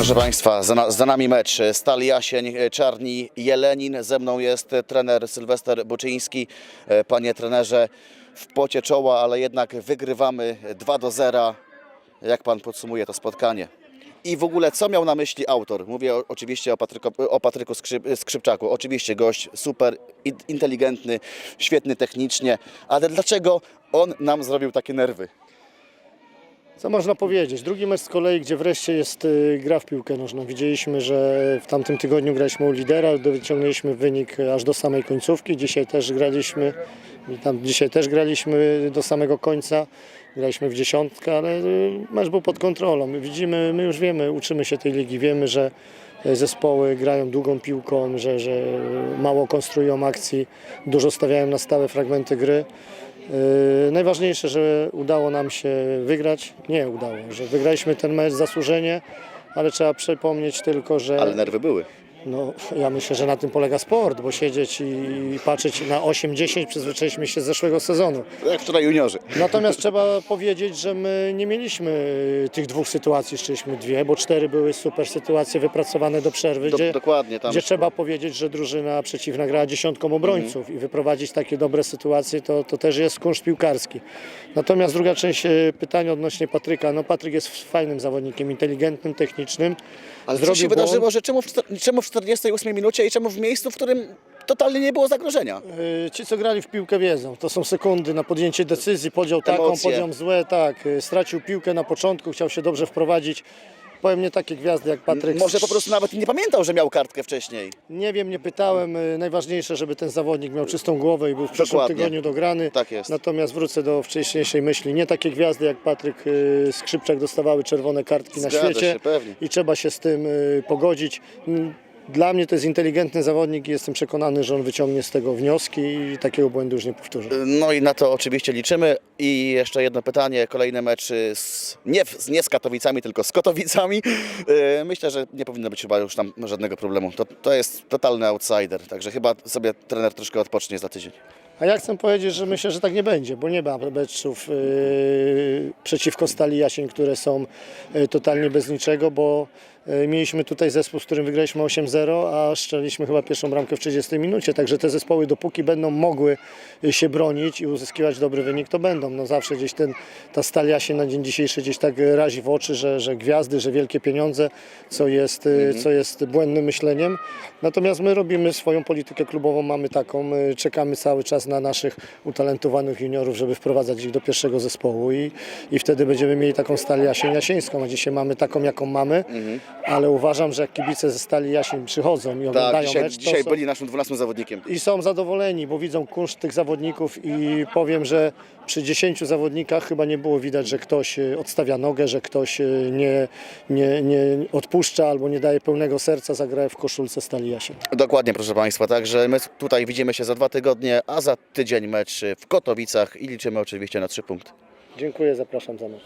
Proszę Państwa, za, na, za nami mecz. Stal Jasień, Czarni, Jelenin. Ze mną jest trener Sylwester Buczyński. E, Panie trenerze, w pocie czoła, ale jednak wygrywamy 2 do 0. Jak Pan podsumuje to spotkanie? I w ogóle, co miał na myśli autor? Mówię oczywiście o Patryku, o Patryku Skrzyp, Skrzypczaku. Oczywiście gość super, in- inteligentny, świetny technicznie. Ale dlaczego on nam zrobił takie nerwy? Co można powiedzieć? Drugi mecz z kolei, gdzie wreszcie jest y, gra w piłkę nożną. Widzieliśmy, że w tamtym tygodniu graliśmy u lidera, wyciągnęliśmy wynik aż do samej końcówki. Dzisiaj też graliśmy, tam dzisiaj też graliśmy do samego końca. Graliśmy w dziesiątkę, ale y, mecz był pod kontrolą. My widzimy, my już wiemy, uczymy się tej ligi, wiemy, że y, zespoły grają długą piłką, że, że mało konstruują akcji, dużo stawiają na stałe fragmenty gry. Yy, Najważniejsze, że udało nam się wygrać. Nie udało, że wygraliśmy ten mecz zasłużenie, ale trzeba przypomnieć tylko, że Ale nerwy były. No, ja myślę, że na tym polega sport, bo siedzieć i patrzeć na 8-10 przyzwyczailiśmy się z zeszłego sezonu. Jak wczoraj juniorzy. Natomiast trzeba powiedzieć, że my nie mieliśmy tych dwóch sytuacji, szczęliśmy dwie, bo cztery były super sytuacje wypracowane do przerwy, Do, gdzie, dokładnie tam. gdzie trzeba powiedzieć, że drużyna przeciwna grała dziesiątką obrońców i wyprowadzić takie dobre sytuacje to, to też jest kunszt piłkarski. Natomiast druga część e, pytania odnośnie Patryka. No Patryk jest fajnym zawodnikiem, inteligentnym, technicznym. Ale co się Zrobił wydarzyło, błąd. że czemu w, czter- czemu w 48 minucie i czemu w miejscu, w którym totalnie nie było zagrożenia? E, Ci, co grali w piłkę wiedzą, to są sekundy na podjęcie decyzji, podział taką, Emocje. podział złe, tak. E, Stracił piłkę na początku, chciał się dobrze wprowadzić. Powiem nie takie gwiazdy jak Patryk. Może po prostu nawet nie pamiętał, że miał kartkę wcześniej. Nie wiem, nie pytałem. E, Najważniejsze, żeby ten zawodnik miał czystą głowę i był w przyszłym Dokładnie. tygodniu dograny. Tak jest. Natomiast wrócę do wcześniejszej myśli. Nie takie gwiazdy jak Patryk Skrzypczak dostawały czerwone kartki na Zgadza świecie się, pewnie. i trzeba się z tym pogodzić. Mm, Dla mnie to jest inteligentny zawodnik i jestem przekonany, że on wyciągnie z tego wnioski i takiego błędu już nie powtórzy. No i na to oczywiście liczymy. I jeszcze jedno pytanie, kolejny mecz y, z, nie, nie z Katowicami, tylko z Kotowicami. Y, Myślę, że nie powinno być chyba już tam żadnego problemu. To, to jest totalny outsider, także chyba sobie trener troszkę odpocznie za tydzień. A ja chcę powiedzieć, że myślę, że tak nie będzie, bo nie ma meczów yy, przeciwko Stali Jasień, które są yy, totalnie bez niczego, bo mieliśmy tutaj zespół, z którym wygraliśmy 8-0, a strzeliliśmy chyba pierwszą bramkę w 30 minucie, także te zespoły dopóki będą mogły yy, się bronić i uzyskiwać dobry wynik, to będą. No zawsze gdzieś ten, ta Stal Jasień na dzień dzisiejszy gdzieś tak yy, razi w oczy, że, że gwiazdy, że wielkie pieniądze, co jest, yy, co jest błędnym myśleniem. Natomiast my robimy swoją politykę klubową, mamy taką, czekamy cały czas na naszych utalentowanych juniorów, żeby wprowadzać ich do pierwszego zespołu i, i wtedy będziemy mieli taką Stali Jasień Jasieńską, a dzisiaj mamy taką, jaką mamy, ale uważam, że jak kibice ze Stali Jasień przychodzą i Tak, oglądają dzisiaj, mecz, to dzisiaj są, byli naszym 12 zawodnikiem. i są zadowoleni, bo widzą kunszt tych zawodników i powiem, że przy 10 zawodnikach chyba nie było widać, że ktoś y, odstawia nogę, że ktoś y, nie, nie, nie odpuszcza albo nie daje pełnego serca za grę w koszulce Stali Jasień. Dokładnie, proszę Państwa. Także my tutaj widzimy się za dwa tygodnie, a za tydzień mecz w Kotowicach i liczymy oczywiście na trzy punkty. Dziękuję, zapraszam za mecz.